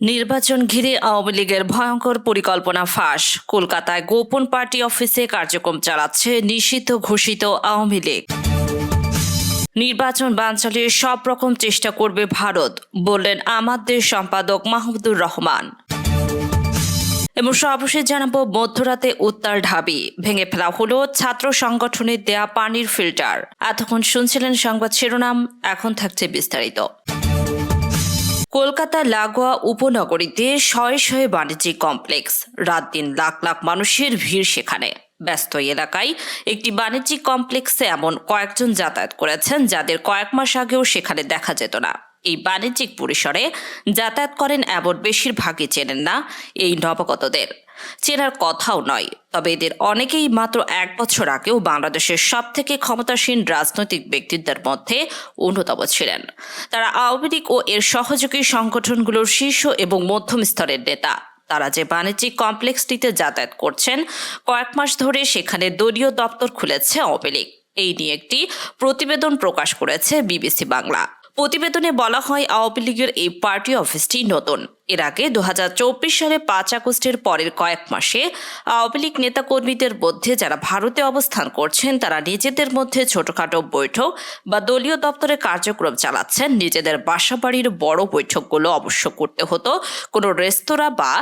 নির্বাচন ঘিরে আওয়ামী লীগের ভয়ঙ্কর পরিকল্পনা ফাঁস। কলকাতায় গোপন পার্টি অফিসে কার্যক্রম চালাচ্ছে নিষিদ্ধ ঘোষিত আওয়ামী লীগ। নির্বাচন বানচালিয়ে সব রকম চেষ্টা করবে ভারত, বললেন আমাদের সম্পাদক মাহমুদুর রহমান। এবং সর্বশেষ জানাব, মধ্যরাতে উত্তাল ঢাবি। ভেঙে ফেলা হলো ছাত্র সংগঠনের দেয়া পানির ফিল্টার। এতক্ষণ শুনছিলেন সংবাদ শিরোনাম, এখন থাকছে বিস্তারিত। কলকাতা লাগোয়া উপনগরীতে শয়ে শয়ে বাণিজ্যিক কমপ্লেক্স। রাত দিন লাখ লাখ মানুষের ভিড় সেখানে। ব্যস্ত এলাকায় একটি বাণিজ্যিক কমপ্লেক্সে এমন কয়েকজন যাতায়াত করেছেন যাদের কয়েক মাস আগেও সেখানে দেখা যেত না। এই বাণিজ্যিক পরিসরে যাতায়াত করেন এমন বেশিরভাগই চেনেন না এই নবগতদের। চেনার কথাও নয়। তবে এদের অনেকেই মাত্র এক বছর আগেও বাংলাদেশের সব থেকে ক্ষমতাসীন রাজনৈতিক ব্যক্তিত্বের মধ্যে অন্যতম ছিলেন। তারা আওয়ামী লীগ ও এর সহযোগী সংগঠনগুলোর শীর্ষ এবং মধ্যম স্তরের নেতা। তারা যে বাণিজ্যিক কমপ্লেক্সটিতে যাতায়াত করছেন, কয়েক মাস ধরে সেখানে দলীয় দপ্তর খুলেছে আওয়ামী লীগ। এই নিয়ে একটি প্রতিবেদন প্রকাশ করেছে বিবিসি বাংলা। প্রতিবেদনে বলা হয়, আওয়ামী লীগের এই পার্টি অফিসটি নতুন। এর আগে দু হাজার চব্বিশ সালে পাঁচ আগস্টের পরের কয়েক মাসে আওয়ামী লীগ নেতাকর্মীদের মধ্যে যারা ভারতে অবস্থান করছেন, তারা নিজেদের মধ্যে ছোটখাটো বৈঠক বা দলীয় দপ্তরে কার্যক্রম চালাচ্ছেন। নিজেদের বাসাবাড়ির বড় বৈঠকগুলো অবশ্য করতে হতো কোনো রেস্তোরাঁ বা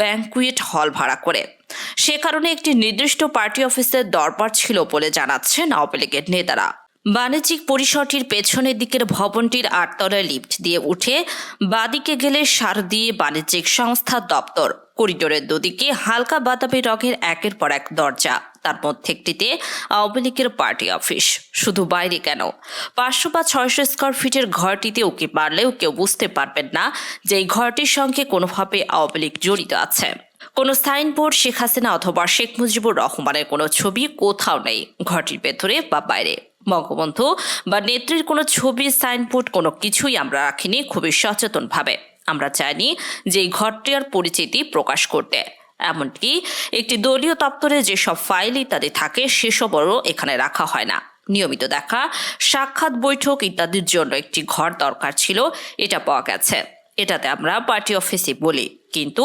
ব্যাংকুয়েট হল ভাড়া করে। সে কারণে একটি নির্দিষ্ট পার্টি অফিসের দরবার ছিল বলে জানাচ্ছেন আওয়ামী লীগের নেতারা। বাণিজ্যিক পরিসরটির পেছনের দিকের ভবনটির আটতলায় লিফট দিয়ে উঠে বাদিকে গেলে সার দিয়ে বাণিজ্যিক সংস্থার দপ্তর। করিডোরের দুদিকে হালকা বাতাবি রঙের একের পর এক দরজা। তার মধ্যে একটিতে আওয়ামী লীগের পার্টি অফিস। শুধু বাইরে কেন? পাঁচশো বা ছয়শো স্কোয়ার ফিটের ঘরটিতে উকি মারলেও কেউ বুঝতে পারবেন না যে এই ঘরটির সঙ্গে কোনোভাবে আওয়ামী লীগ জড়িত আছে। কোনো সাইনবোর্ড, শেখ হাসিনা অথবা শেখ মুজিবুর রহমানের কোনো ছবি কোথাও নেই। ঘরটির ভেতরে বা বাইরে। বঙ্গবন্ধু বা নেত্রীর কোনো ছবি, সাইনবোর্ড কোনো কিছুই আমরা রাখিনি খুবই সচেতনভাবে। আমরা চাইনি যে এই ঘরটির পরিচিতি প্রকাশ করতে। এমনকি একটি দলীয় দপ্তরে যেসব ফাইল ইত্যাদি থাকে সেসবও এখানে রাখা হয় না। নিয়মিত দেখা, সাক্ষাৎ বৈঠক ইত্যাদির জন্য একটি ঘর দরকার ছিল, এটা পাওয়া গেছে। এটাতে আমরা পার্টি অফিসই বলি। কিন্তু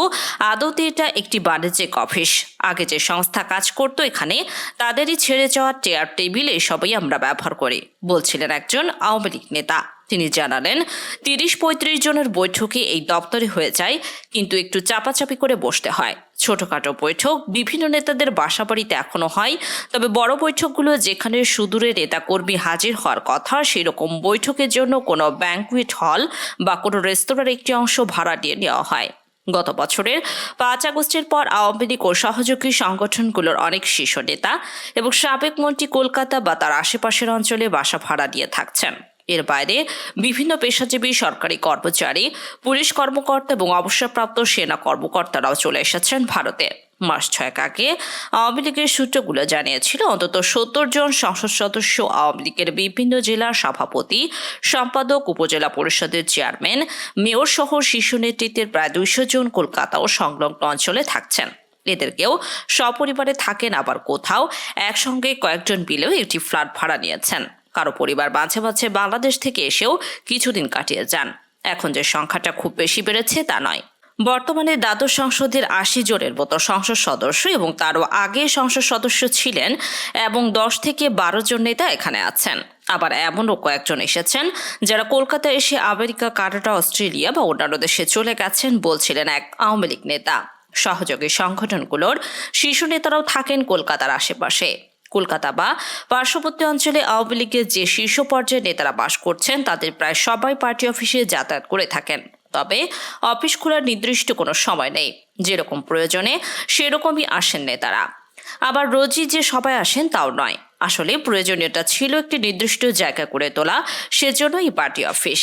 আদতে এটা একটি বাণিজ্যিক অফিস আগে যে সংস্থা কাজ করত এখানে, তাদেরই ছেড়ে যাওয়া চেয়ার টেবিল এসবই আমরা ব্যবহার করি, বলছিলেন একজন আওয়ামী লীগ নেতা। তিনি জানালেন, তিরিশ পঁয়ত্রিশ জনের বৈঠকে এই দপ্তরে হয়ে যায়, কিন্তু একটু চাপাচাপি করে বসতে হয়। ছোটখাটো বৈঠক বিভিন্ন নেতাদের বাসাবাড়িতে এখনও হয়, তবে বড় বৈঠকগুলো যেখানে সুদূরে নেতাকর্মী হাজির হওয়ার কথা, সেরকম বৈঠকের জন্য কোনো ব্যাংকুয়েট হল বা কোনো রেস্তোরাঁর একটি অংশ ভাড়া দিয়ে নেওয়া হয়। গত বছরের পাঁচ আগস্টের পর আওয়ামী লীগ ও সহযোগী সংগঠনগুলোর অনেক শীর্ষ নেতা এবং সাবেক মন্ত্রী কলকাতা বা তার আশেপাশের অঞ্চলে বাসা ভাড়া দিয়ে থাকছেন। এর বাইরে বিভিন্ন পেশাজীবী, সরকারি কর্মচারী, পুলিশ কর্মকর্তা এবং অবসরপ্রাপ্ত সেনা কর্মকর্তারাও চলে এসেছেন ভারতে। মাস ছয়েক আগে আওয়ামী লীগের সূত্রগুলো জানিয়েছিল, অন্তত সত্তর জন সংসদ সদস্য আওয়ামী লীগের বিভিন্ন জেলার সভাপতি, সম্পাদক, উপজেলা পরিষদের চেয়ারম্যান, মেয়র সহ শিশু নেতৃত্বের প্রায় দুইশো জন কলকাতা ও সংলগ্ন অঞ্চলে থাকছেন। এদের কেউ সপরিবারে থাকেন, আবার কোথাও একসঙ্গে কয়েকজন মিলেও একটি ফ্ল্যাট ভাড়া নিয়েছেন। কারও পরিবার মাঝে মাঝে বাংলাদেশ থেকে এসেও কিছুদিন কাটিয়ে যান। এখন যে সংখ্যাটা খুব বেশি বেড়েছে তা নয়। বর্তমানে দ্বাদশ সংসদের আশি জনের মতো সংসদ সদস্য এবং তারও আগে সংসদ সদস্য ছিলেন এবং দশ থেকে বারো জন নেতা এখানে আছেন। আবার এমনও কয়েকজন এসেছেন যারা কলকাতায় এসে আমেরিকা, কানাডা, অস্ট্রেলিয়া বা অন্যান্য দেশে চলে গেছেন বলছিলেন এক আওয়ামী লীগ নেতা। সহযোগী সংগঠনগুলোর শীর্ষ নেতারাও থাকেন কলকাতার আশেপাশে। কলকাতা বা পার্শ্ববর্তী অঞ্চলে আওয়ামী লীগের যে শীর্ষ পর্যায়ের নেতারা বাস করছেন, তাদের প্রায় সবাই পার্টি অফিসে যাতায়াত করে থাকেন। তবে অফিস খোলার নির্দিষ্ট কোনো সময় নেই। যেরকম প্রয়োজনে সেরকমই আসেন নেতারা। আবার রোজই যে সবাই আসেন, তাও নয়। আসলে প্রয়োজনীয়তা ছিল একটি নির্দিষ্ট জায়গা করে তোলা, সেজন্যই পার্টি অফিস।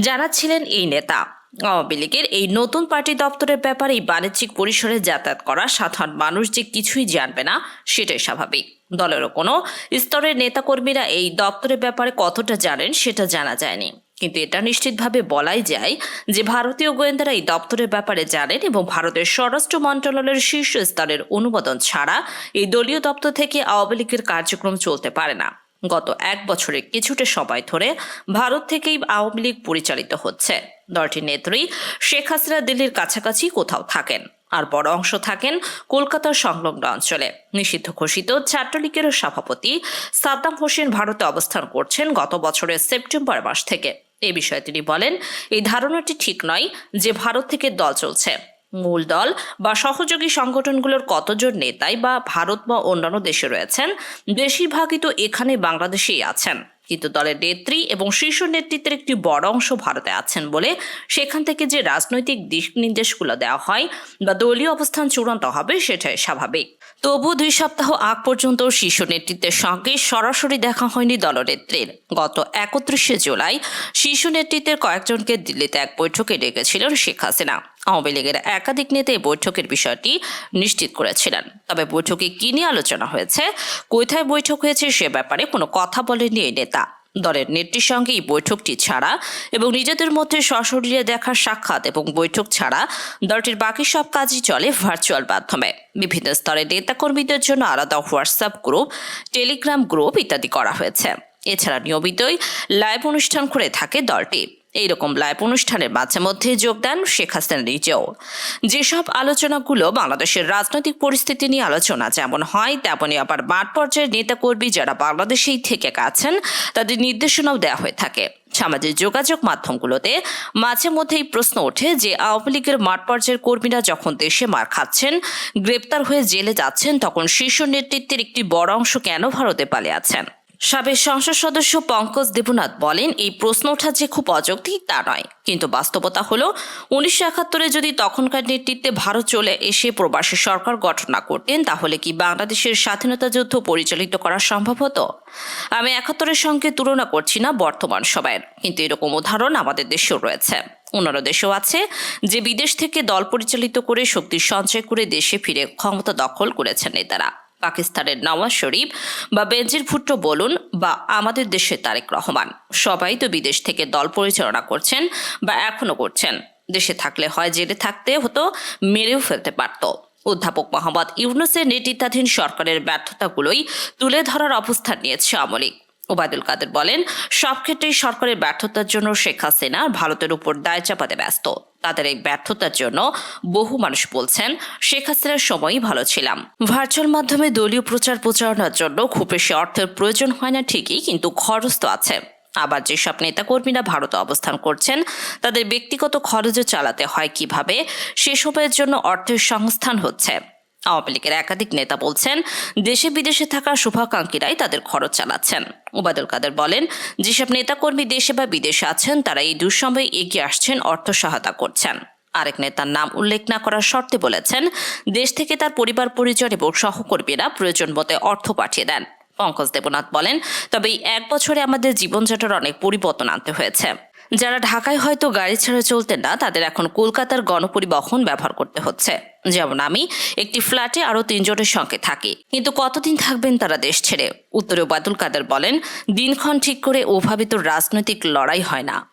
যারা ছিলেন এই নেতা আওয়ামী লীগের এই নতুন পার্টি দপ্তরের ব্যাপারে এই বাণিজ্যিক পরিসরে যাতায়াত করা সাধারণ মানুষ যে কিছুই জানবে না, সেটাই স্বাভাবিক। দলেরও কোনো স্তরের নেতাকর্মীরা এই দপ্তরের ব্যাপারে কতটা জানেন, সেটা জানা যায়নি। কিন্তু এটা নিশ্চিতভাবে বলাই যায় যে ভারতীয় গোয়েন্দারা এই দপ্তরের ব্যাপারে জানেন এবং ভারতের স্বরাষ্ট্র মন্ত্রণালয়ের শীর্ষ স্তরের অনুমোদন ছাড়া এই দলীয় দপ্তর থেকে আওয়ামী লীগের কার্যক্রম চলতে পারে না। গত এক বছরে কিছুটা সময় ধরে ভারত থেকেই আওয়ামী লীগ পরিচালিত হচ্ছে। দলটির নেত্রী শেখ হাসিনা দিল্লির কাছাকাছি কোথাও থাকেন আর বড় অংশ থাকেন কলকাতার সংলগ্ন অঞ্চলে। নিষিদ্ধ ঘোষিত ছাত্রলীগের সভাপতি সাদ্দাম হোসেন ভারতে অবস্থান করছেন গত বছরের সেপ্টেম্বর মাস থেকে। এ বিষয়ে তিনি বলেন, এই ধারণাটি ঠিক নয় যে ভারত থেকে দল চলছে। মূল দল বা সহযোগী সংগঠনগুলোর কতজন নেতাই বা ভারত বা অন্যান্য দেশে রয়েছেন? বেশিরভাগই তো এখানে বাংলাদেশেই আছেন। কিন্তু দলের নেত্রী এবং শীর্ষ নেতৃত্বের একটি বড় অংশ ভারতে আছেন বলে সেখান থেকে যে রাজনৈতিক দিক নির্দেশগুলো দেওয়া হয় বা দলীয় অবস্থান চূড়ান্ত হবে সেটাই স্বাভাবিক। তবু দুই সপ্তাহ আগ পর্যন্ত শীর্ষ নেতৃত্বের সঙ্গে সরাসরি দেখা হয়নি দলনেত্রীর। গত একত্রিশে জুলাই শীর্ষ নেতৃত্বের কয়েকজনকে দিল্লিতে এক বৈঠকে ডেকেছিলেন শেখ হাসিনা। আওয়ামী লীগের একাধিক নেতা এই বৈঠকের বিষয়টি নিশ্চিত করেছিলেন। তবে বৈঠকে কি নিয়ে আলোচনা হয়েছে, কোথায় বৈঠক হয়েছে সে ব্যাপারে কোনো কথা বলেনি এই নেতা। দলের নেত্রীর সঙ্গে এই বৈঠকটি ছাড়া এবং নিজেদের মধ্যে সশরীরে দেখার সাক্ষাৎ এবং বৈঠক ছাড়া দলটির বাকি সব কাজই চলে ভার্চুয়াল মাধ্যমে। বিভিন্ন স্তরের নেতাকর্মীদের জন্য আলাদা হোয়াটসঅ্যাপ গ্রুপ, টেলিগ্রাম গ্রুপ ইত্যাদি করা হয়েছে। এছাড়া নিয়মিতই লাইভ অনুষ্ঠান করে থাকে দলটি। এইরকম লাইভ অনুষ্ঠানের মাঝে মধ্যে যোগ দেন শেখ হাসিনা নিজেও। যেসব আলোচনাগুলো বাংলাদেশের রাজনৈতিক পরিস্থিতি নিয়ে আলোচনা যেমন হয়, তেমনই আবার মাঠ পর্যায়ের নেতাকর্মী যারা বাংলাদেশেই থেকে গেছেন, তাদের নির্দেশনাও দেওয়া হয়ে থাকে। সামাজিক যোগাযোগ মাধ্যমগুলোতে মাঝে মধ্যেই প্রশ্ন ওঠে যে, আওয়ামী লীগের মাঠ পর্যায়ের কর্মীরা যখন দেশে মার খাচ্ছেন, গ্রেপ্তার হয়ে জেলে যাচ্ছেন, তখন শীর্ষ নেতৃত্বের একটি বড় অংশ কেন ভারতে পালিয়ে আছেন? সাবেক সংসদ সদস্য পঙ্কজ দেবনাথ বলেন, এই প্রশ্ন ওঠা যে খুব অযৌক্তিক তা নয়। কিন্তু বাস্তবতা হলো, উনিশশো একাত্তরে যদি তখনকার নেতৃত্বে ভারত চলে এসে প্রবাসী সরকার গঠন না করতেন, তাহলে কি বাংলাদেশের স্বাধীনতা যুদ্ধ পরিচালিত করা সম্ভব হতো? আমি একাত্তরের সঙ্গে তুলনা করছি না বর্তমান সময়ের, কিন্তু এরকম উদাহরণ আমাদের দেশেও রয়েছে। অন্যান্য দেশেও আছে, যে বিদেশ থেকে দল পরিচালিত করে শক্তি সঞ্চয় করে দেশে ফিরে ক্ষমতা দখল করেছেন নেতারা। পাকিস্তানের নওয়াজ শরীফ বা বেঞ্জির ভুট্টো বলুন বা আমাদের দেশের তারেক রহমান। সবাই তো বিদেশ থেকে দল পরিচালনা করছেন বা এখনও করছেন। দেশে থাকলে হয় জেলে থাকতে হতো, মেরেও ফেলতে পারত। অধ্যাপক মোহাম্মদ ইউনুসের নেতৃত্বাধীন সরকারের ব্যর্থতাগুলোই তুলে ধরার অবস্থান নিয়েছে আওয়ামী লীগ। ওবায়দুল কাদের বলেন, সব ক্ষেত্রেই সরকারের ব্যর্থতার জন্য শেখ হাসিনা ভারতের উপর দায় চাপাতে ব্যস্ত। তাদের এই ব্যর্থতার জন্য বহু মানুষ বলছেন, শেখ হাসিনার সময়ই ভালো ছিলাম। ভার্চুয়াল মাধ্যমে দলীয় প্রচার প্রচারণার জন্য খুব বেশি অর্থের প্রয়োজন হয় না ঠিকই, কিন্তু খরচ তো আছে। আবার যেসব নেতাকর্মীরা ভারতে অবস্থান করছেন, তাদের ব্যক্তিগত খরচও চালাতে হয় কীভাবে সেসবের জন্য অর্থের সংস্থান হচ্ছে। আওয়ামী লীগের একাধিক নেতা বলছেন, দেশে বিদেশে থাকা শুভাকাঙ্ক্ষীরাই তাদের খরচ চালাচ্ছেন। ওবায়দুল কাদের বলেন, যেসব নেতাকর্মী দেশে বা বিদেশে আছেন, তারা এই দুঃসময়ে এগিয়ে আসছেন, অর্থ সহায়তা করছেন। আরেক নেতার নাম উল্লেখ না করার শর্তে বলেছেন, দেশ থেকে তার পরিবার, পরিজন এবং সহকর্মীরা প্রয়োজন মতে অর্থ পাঠিয়ে দেন। পঙ্কজ দেবনাথ বলেন, তবে এই এক বছরে আমাদের জীবনযাত্রার অনেক পরিবর্তন আনতে হয়েছে। যারা ঢাকায় হয়তো গাড়ি ছাড়া চলতেন না, তাদের এখন কলকাতার গণপরিবহন ব্যবহার করতে হচ্ছে। যেমন আমি, একটি ফ্ল্যাটে আরও তিনজনের সঙ্গে থাকি। কিন্তু কতদিন থাকবেন তারা দেশ ছেড়ে? উত্তরে ওবায়দুল কাদের বলেন, দিনক্ষণ ঠিক করে ওভাবে তো রাজনৈতিক লড়াই হয় না।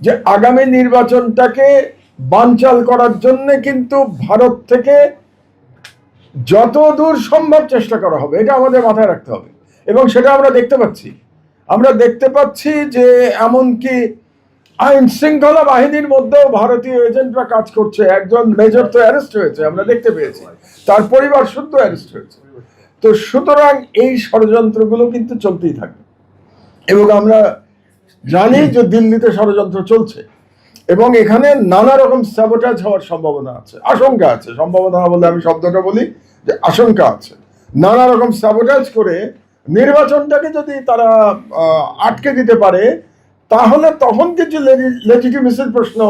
যে আগামী নির্বাচনটাকে বানচাল করার জন্য কিন্তু ভারত থেকে যত দূর সম্ভব চেষ্টা করা হবে, এটা আমাদের মাথায় রাখতে হবে। এবং সেটা আমরা দেখতে পাচ্ছি। আমরা দেখতে পাচ্ছি যে এমনকি আইন শৃঙ্খলা বাহিনীর মধ্যেও ভারতীয় এজেন্টরা কাজ করছে। একজন মেজর তো অ্যারেস্ট হয়েছে, আমরা দেখতে পেয়েছি। তার পরিবার শুদ্ধ অ্যারেস্ট হয়েছে। তো সুতরাং এই ষড়যন্ত্রগুলো কিন্তু চলতেই থাকবে। এবং আমরা জানি যে দিল্লিতে ষড়যন্ত্র চলছে। এবং এখানে নানা রকম স্যাবোটাজ হওয়ার সম্ভাবনা আছে, আশঙ্কা আছে। সম্ভাবনা বলে আমি শব্দটা বলি যে আশঙ্কা আছে। নানা রকম স্যাবোটাজ করে নির্বাচনটাকে যদি তারা আটকে দিতে পারে, তাহলে তখন কিছু লেজিটিমেসির প্রশ্ন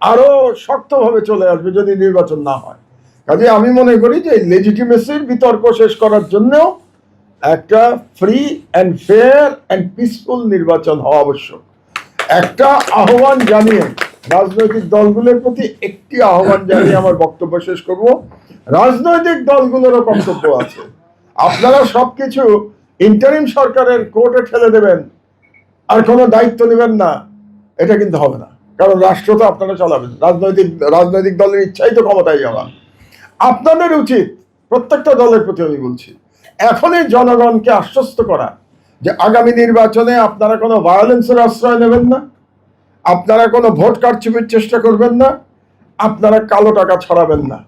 আরও শক্তভাবে চলে আসবে যদি নির্বাচন না হয়। কাজে আমি মনে করি যে লেজিটিমেসির বিতর্ক শেষ করার জন্যও একটা free and fair and peaceful নির্বাচন হওয়া আবশ্যক। একটা আহ্বান জানিয়ে রাজনৈতিক দলগুলোর প্রতি একটি আহ্বান জানিয়ে আমার বক্তব্য শেষ করব। রাজনৈতিক দলগুলোরও কর্তব্য আছে। আপনারা সবকিছু ইন্টারিম সরকারের কোর্টে ঠেলে দেবেন, আর কোনো দায়িত্ব নেবেন না, এটা কিন্তু হবে না। কারণ রাষ্ট্র তো আপনারা চালাবেন, রাজনৈতিক রাজনৈতিক দলের ইচ্ছাই তো ক্ষমতায় যাওয়া। আপনাদের উচিত, প্রত্যেকটা দলের প্রতি আমি বলছি এখনই জনগণকে আশ্বস্ত করা যে আগামী নির্বাচনে আপনারা কোনো ভায়োলেন্সের আশ্রয় নেবেন না, আপনারা কোনো ভোট কারচুপির চেষ্টা করবেন না, আপনারা কালো টাকা ছড়াবেন না।